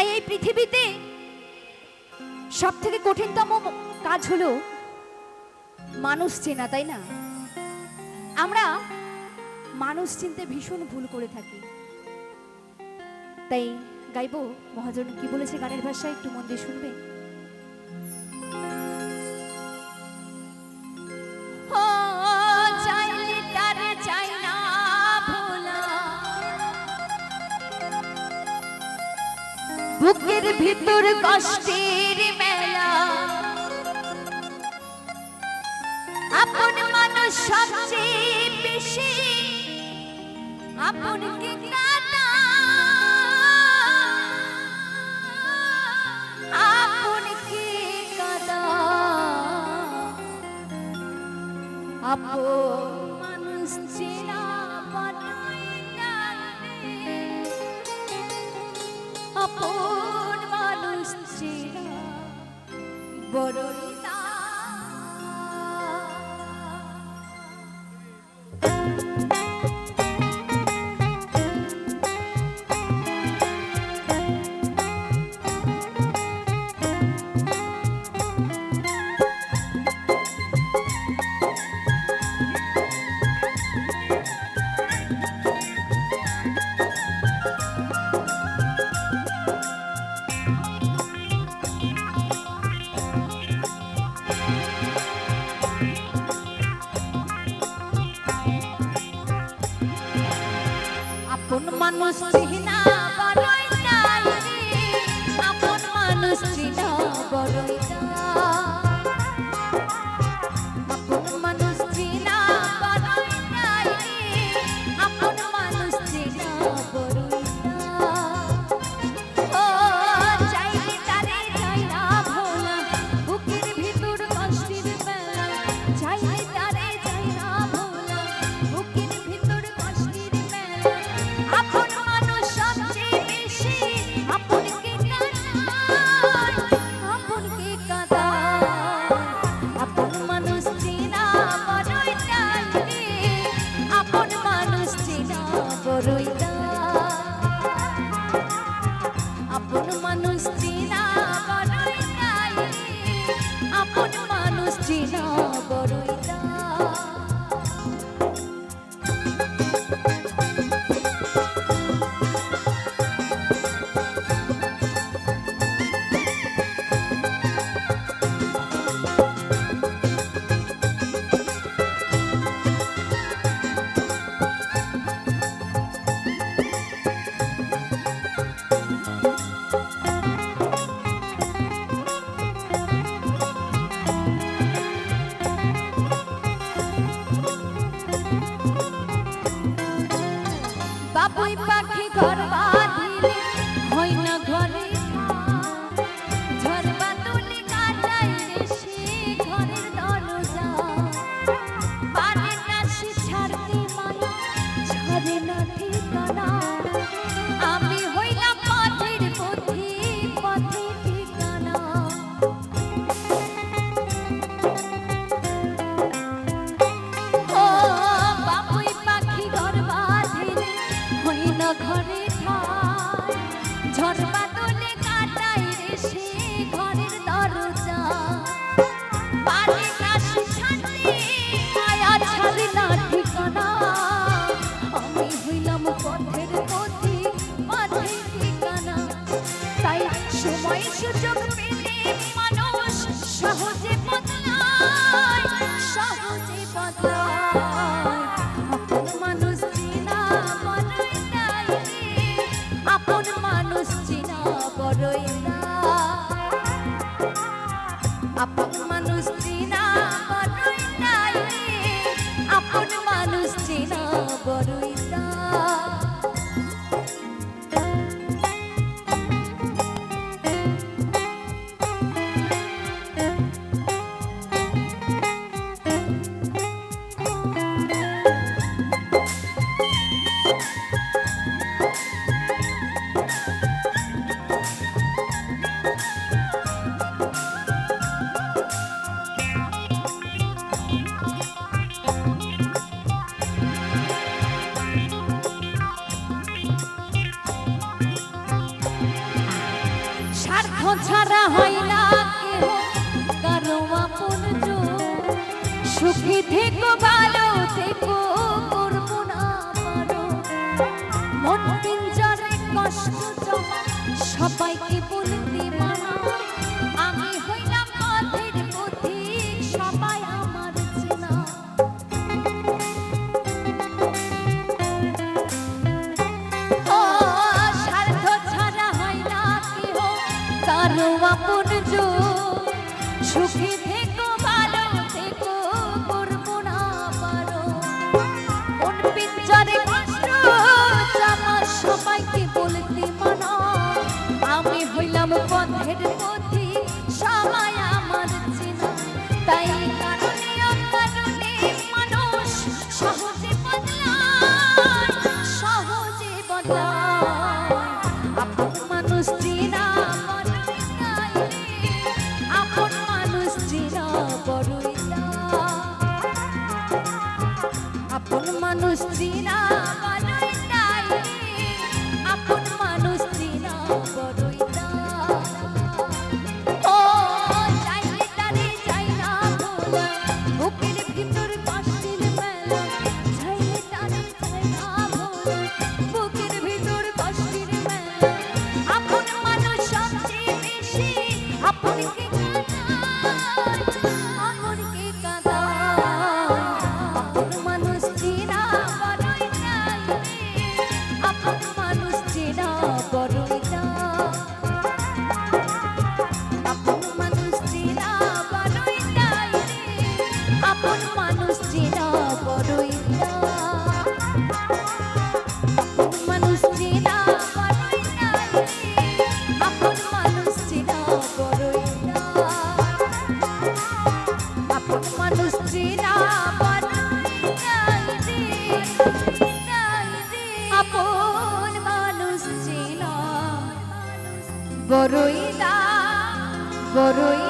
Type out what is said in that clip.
তাই এই পৃথিবীতে সব থেকে কঠিনতম কাজ হলো মানুষ চেনা, তাই না? আমরা মানুষ চিনতে ভীষণ ভুল করে থাকি। তাই গাইব, মহাজন কি বলেছে গানের ভাষায়? একটু মন দিয়ে শুনবে বুকের ভিতর কষ্টের মেলা। আপন মানুষ সবচেয়ে বেশি আপন কি আপন মানুষ চিহ্না বড়ই আপন মানুষ চিহ্না বড়ই ঘরে সুখী থেকো ভালো থেকো করব না পারো। মন পিঞ্জরে কষ্ট জমা সবাইকে বলে Thank you. বড়ই